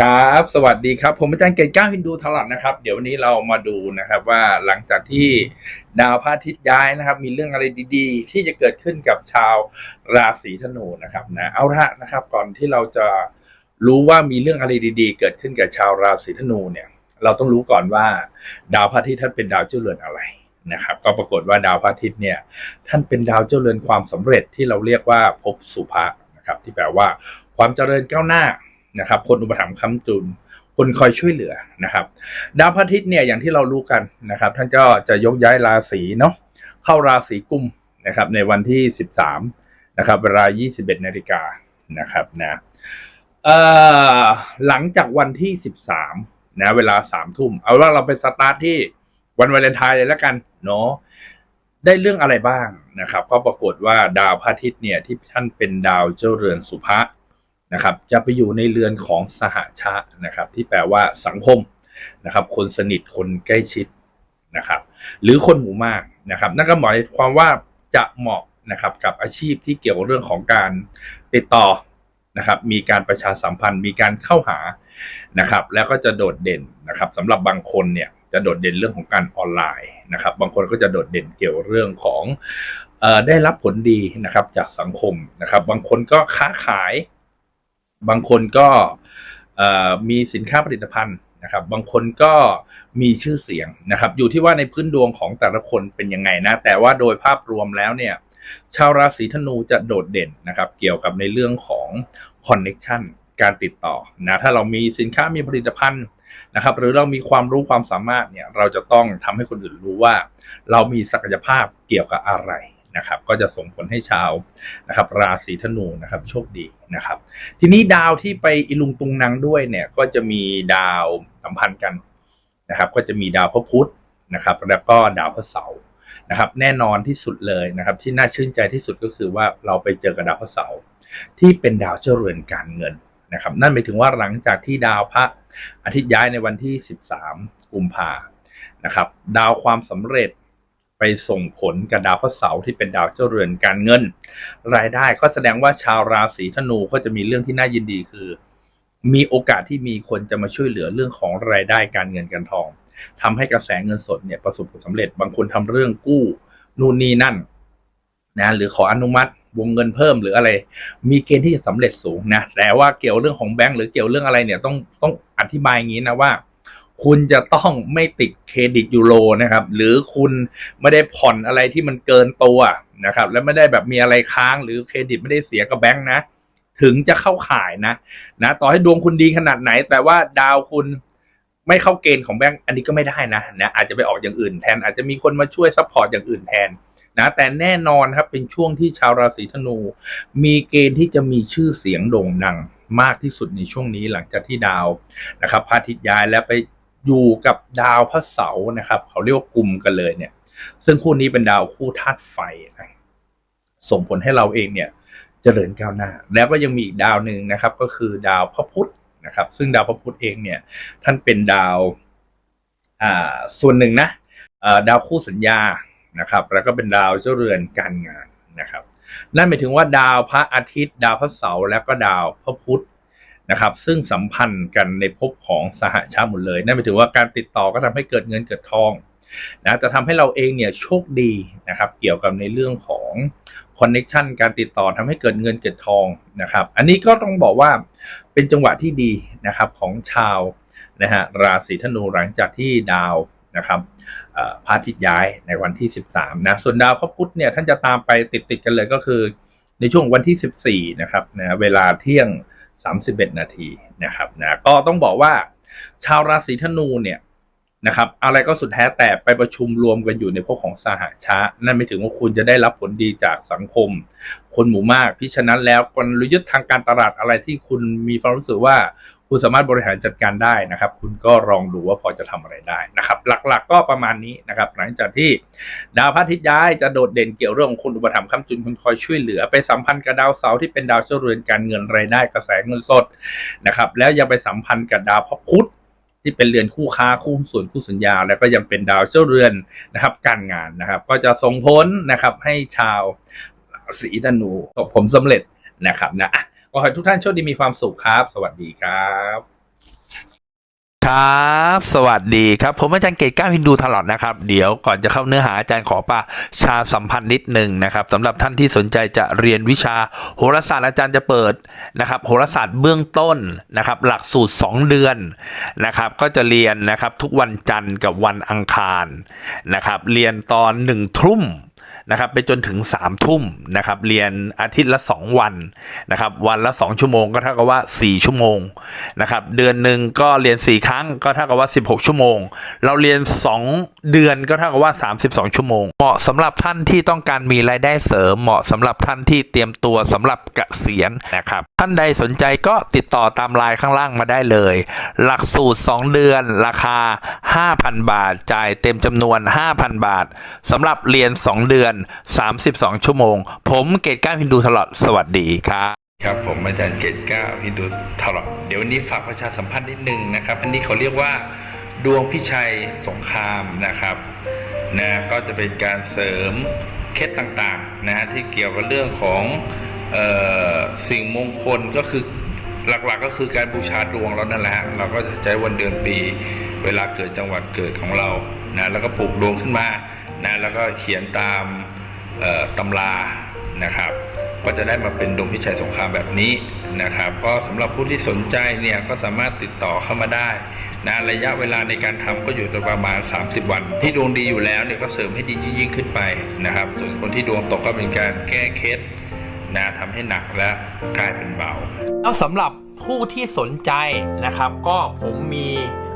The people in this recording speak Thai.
ครับ สวัสดีครับ ผมอาจารย์เกตก้าวฮินดูทลัดนะครับ เดี๋ยววันนี้เรามาดูนะครับว่าหลังจากที่ดาวพระอาทิตย์ย้ายนะครับ มีเรื่องอะไรดีๆ ที่จะเกิดขึ้นกับชาวราศีธนูนะครับนะเอาละนะครับ ก่อนที่เราจะรู้ว่ามีเรื่องอะไรดีๆ เกิดขึ้นกับชาวราศีธนูเนี่ย เราต้องรู้ก่อนว่า ดาวพระอาทิตย์ท่านเป็นดาวเจ้าเรือนอะไรนะครับ ก็ปรากฏว่าดาวพระอาทิตย์เนี่ย ท่านเป็นดาวเจ้าเรือนความสำเร็จที่เราเรียกว่าภพสุภะนะครับ ที่แปลว่าความเจริญก้าวหน้า นะครับ คนอุปถัมภ์ค้ำจุน คนคอยช่วยเหลือนะครับ ดาวพระอาทิตย์เนี่ยอย่างที่เรารู้กันนะครับ ท่านก็จะยกย้ายราศีเนาะเข้าราศีกุมนะครับ ในวันที่ 13นะครับเวลา 21นาฬิกานะครับนะเอ่อหลังจากวันที่ 13นะเวลา3ทุ่มเอาว่าเราไปสตาร์ทที่วันวาเลนไทน์เลยแล้วกันเนาะได้เรื่องอะไรบ้างนะครับ ก็ปรากฏว่าดาวพระอาทิตย์เนี่ยที่ท่านเป็นดาวเจ้าเรือนสุภะ นะครับจะไปอยู่ในเรือนของสหชาตินะครับ ที่แปลว่าสังคมนะครับ คนสนิทคนใกล้ชิดนะครับ หรือคนหมู่มากนะครับ นั่นก็หมายความว่าจะเหมาะนะครับกับอาชีพที่เกี่ยวกับเรื่องของการติดต่อนะครับ มีการประชาสัมพันธ์ มีการเข้าหานะครับ แล้วก็จะโดดเด่นนะครับสำหรับบางคนเนี่ยจะโดดเด่นเรื่องของการออนไลน์นะครับ บางคนก็จะโดดเด่นเกี่ยวเรื่องของอได้รับผลดีนะครับจากสังคมนะครับ บางคนก็ค้าขาย บางคนก็มีสินค้าผลิตภัณฑ์นะครับ บางคนก็มีชื่อเสียงนะครับ อยู่ที่ว่าในพื้นดวงของแต่ละคนเป็นยังไงนะ แต่ว่าโดยภาพรวมแล้วเนี่ยชาวราศีธนูจะโดดเด่นนะครับ เกี่ยวกับในเรื่องของคอนเน็ชันการติดต่อนะถ้าเรามีสินค้ามีผลิตภัณฑ์นะครับ หรือเรามีความรู้ความสามารถเนี่ย เราจะต้องทำให้คนอื่นรู้ว่า เรามีศักยภาพเกี่ยวกับอะไร นะครับ ก็จะส่งผลให้ชาวนะครับ ราศีธนูนะครับ โชคดีนะครับ ทีนี้ดาวที่ไปอิลุงตุงนังด้วยเนี่ยก็จะมีดาวสัมพันธ์กันนะครับ ก็จะมีดาวพระพุธนะครับ แล้วก็ดาวพระเสาร์นะครับ แน่นอนที่สุดเลยนะครับ ที่น่าชื่นใจที่สุดก็คือว่าเราไปเจอกับดาวพระเสาร์ที่เป็นดาวเจ้าเรือนการเงินนะครับ นั่นหมายถึงว่าหลังจากที่ดาวพระอาทิตย์ย้ายในวันที่ 13 กุมภานะครับ ดาวความสำเร็จ ไปส่งผลกับดาวพระเสาร์ที่เป็นดาวเจ้าเรือนการเงิน รายได้ก็แสดงว่าชาวราศีธนูก็จะมีเรื่องที่น่ายินดีคือ มีโอกาสที่มีคนจะมาช่วยเหลือเรื่องของรายได้การเงินการทองทำให้กระแสเงินสดเนี่ยประสบผลสำเร็จบางคนทำเรื่องกู้นู่นนี่นั่นนะหรือขออนุมัติวงเงินเพิ่มหรืออะไร มีเกณฑ์ที่จะสำเร็จสูงนะแต่ว่าเกี่ยวเรื่องของแบงก์หรือเกี่ยวเรื่องอะไรเนี่ยต้องต้องอธิบายอย่างนี้นะว่า คุณจะต้องไม่ติดเครดิตยูโรนะครับ หรือคุณไม่ได้ผ่อนอะไรที่มันเกินตัวนะครับ และไม่ได้แบบมีอะไรค้างหรือเครดิตไม่ได้เสียกับแบงค์นะ ถึงจะเข้าข่ายนะนะ ต่อให้ดวงคุณดีขนาดไหน แต่ว่าดาวคุณไม่เข้าเกณฑ์ของแบงค์อันนี้ก็ไม่ได้นะนะอาจจะไปออกอย่างอื่นแทน อาจจะมีคนมาช่วยซัพพอร์ตอย่างอื่นแทนนะแต่แน่นอนครับเป็นช่วงที่ชาวราศีธนู มีเกณฑ์ที่จะมีชื่อเสียงโด่งดังมากที่สุดในช่วงนี้หลังจากที่ดาวนะครับพาทิตย้ายแล้วไป อยู่กับดาวพระเสาร์นะครับ เขาเรียกว่ากลุ่มกันเลยเนี่ย ซึ่งคู่นี้เป็นดาวคู่ธาตุไฟนะส่งผลให้เราเองเนี่ยจเจริญก้าวหน้า แล้วก็ยังมีอีกดาวหนึ่งนะครับ ก็คือดาวพระพุธนะครับ ซึ่งดาวพระพุธเองเนี่ย ท่านเป็นดาวอ่าส่วนหนึ่งนะดาวคู่สัญญานะครับ แล้วก็เป็นดาวเจ้าเรือนการงานนะครับ นั่นหมายถึงว่าดาวพระอาทิตย์ ดาวพระเสาร์แล้วก็ดาวพระพุธ นะครับ ซึ่งสัมพันธ์กันในภพของสหชาติหมดเลย นั่นหมายถึงว่าการติดต่อก็ทำให้เกิดเงินเกิดทองนะจะทำให้เราเองเนี่ยโชคดีนะครับ เกี่ยวกับในเรื่องของคอนเน็ชันการติดต่อทำให้เกิดเงินเกิดทองนะครับ อันนี้ก็ต้องบอกว่าเป็นจังหวะที่ดีนะครับของชาวนะฮะราศีธนูหลังจากที่ดาวนะครับพระอาทิตย์ย้ายในวันที่ 13นะส่วนดาวพระพุธเนี่ยท่านจะตามไปติดๆกันเลยก็คือ ในช่วงวันที่ 14นะครับนะเวลาเที่ยง 31 นาทีนะครับนะก็ต้องบอกว่า ชาวราศีธนูเนี่ย นะครับอะไรก็สุดแท้แต่ไปประชุมรวมกันอยู่ในพวกของสหชานั่นไม่ถึงว่าคุณจะได้รับผลดีจากสังคม คนหมู่มาก พิฉะนั้นแล้วกลยุทธ์ทางการตลาดอะไรที่คุณมีความรู้สึกว่าคุณสามารถบริหารจัดการได้นะครับ คุณก็ลองดูว่าพอจะทำอะไรได้นะครับ หลักๆก็ประมาณนี้นะครับ หลังจากที่ดาวพระอาทิตย์ย้ายจะโดดเด่นเกี่ยวเรื่องของคุณอุปถัมภ์คำจุนคุณคอยช่วยเหลือ ไปสัมพันธ์กับดาวเสาร์ที่เป็นดาวเจ้าเรือนการเงินรายได้กระแสเงินสดนะครับ แล้วยังไปสัมพันธ์กับดาวพระพุธ ที่เป็นเรือนคู่ค้าคู่ส่วนคู่สัญญา แล้วก็ยังเป็นดาวเจ้าเรือนนะครับ การงานนะครับ ก็จะส่งผลนะครับให้ชาวสีธนูผมสำเร็จนะครับนะก็ขอให้ทุกท่านโชคดีมีความสุขครับ สวัสดีครับ ครับ สวัสดีครับ ผมอาจารย์เกตก้าฮินดูตลอดนะครับ เดี๋ยวก่อนจะเข้าเนื้อหาอาจารย์ขอป่าชาสัมพันธ์นิดหนึ่งนะครับสำหรับท่านที่สนใจจะเรียนวิชาโหราศาสตร์อาจารย์จะเปิดนะครับโหราศาสตร์เบื้องต้นนะครับ หลักสูตร 2 เดือนนะครับ ก็จะเรียนนะครับทุกวันจันทร์กับวันอังคารนะครับ เรียนตอนหนึ่งทุ่ม นะครับไปจนถึง3ามทุ่มนะครับเรียนอาทิตย์ละ 2 วันนะครับวันละ 2 ชั่วโมงก็เท่ากับว่า 4 ชั่วโมงนะครับเดือนหนึ่งก็เรียน 4 ครั้งก็เท่ากับว่า 16 ชั่วโมง เราเรียน 2 เดือนก็เท่ากับว่า 32 ชั่วโมง เหมาะสำหรับท่านที่ต้องการมีรายได้เสริม เหมาะสำหรับท่านที่เตรียมตัวสำหรับเกษียณนะครับท่านใดสนใจก็ติดต่อตามไลน์ข้างล่างมาได้เลย หลักสูตร 2 เดือนราคา 5,000 บาท จ่ายเต็มจำนวน 5,000 บาทสำหรับเรียน 2 เดือน32 ชั่วโมง ผมเกตก้าวฮินดูตลอดสวัสดีครับครับผมอาจารย์เกตก้าวฮินดูตลอดเดี๋ยววันนี้ฝากประชาสัมพันธ์นิดนึงนะครับ อันนี้เขาเรียกว่าดวงพิชัยสงครามนะครับนะก็จะเป็นการเสริมเคล็ดต่างๆนะฮะที่เกี่ยวกับเรื่องของออสิ่งมงคลก็คือหลักๆก็คือการบูชาดวงเรานั่นแหละฮะเราก็จะใช้วันเดือนปี เวลาเกิดจังหวัดเกิดของเรานะแล้วก็ปลูกดวงขึ้นมา นะแล้วก็เขียนตามตำรานะครับ ก็จะได้มาเป็นดงพิชัยสงครามแบบนี้นะครับ ก็สำหรับผู้ที่สนใจเนี่ยก็สามารถติดต่อเข้ามาได้นะระยะเวลาในการทำก็อยู่ประมาณ 30 วัน ที่ดวงดีอยู่แล้วเนี่ยก็เสริมให้ดียิ่งขึ้นไปนะครับ ส่วนคนที่ดวงตกก็เป็นการแก้เคล็ดนะทำให้หนักและกลายเป็นเบาแล้วสำหรับผู้ที่สนใจนะครับ ก็ผมมี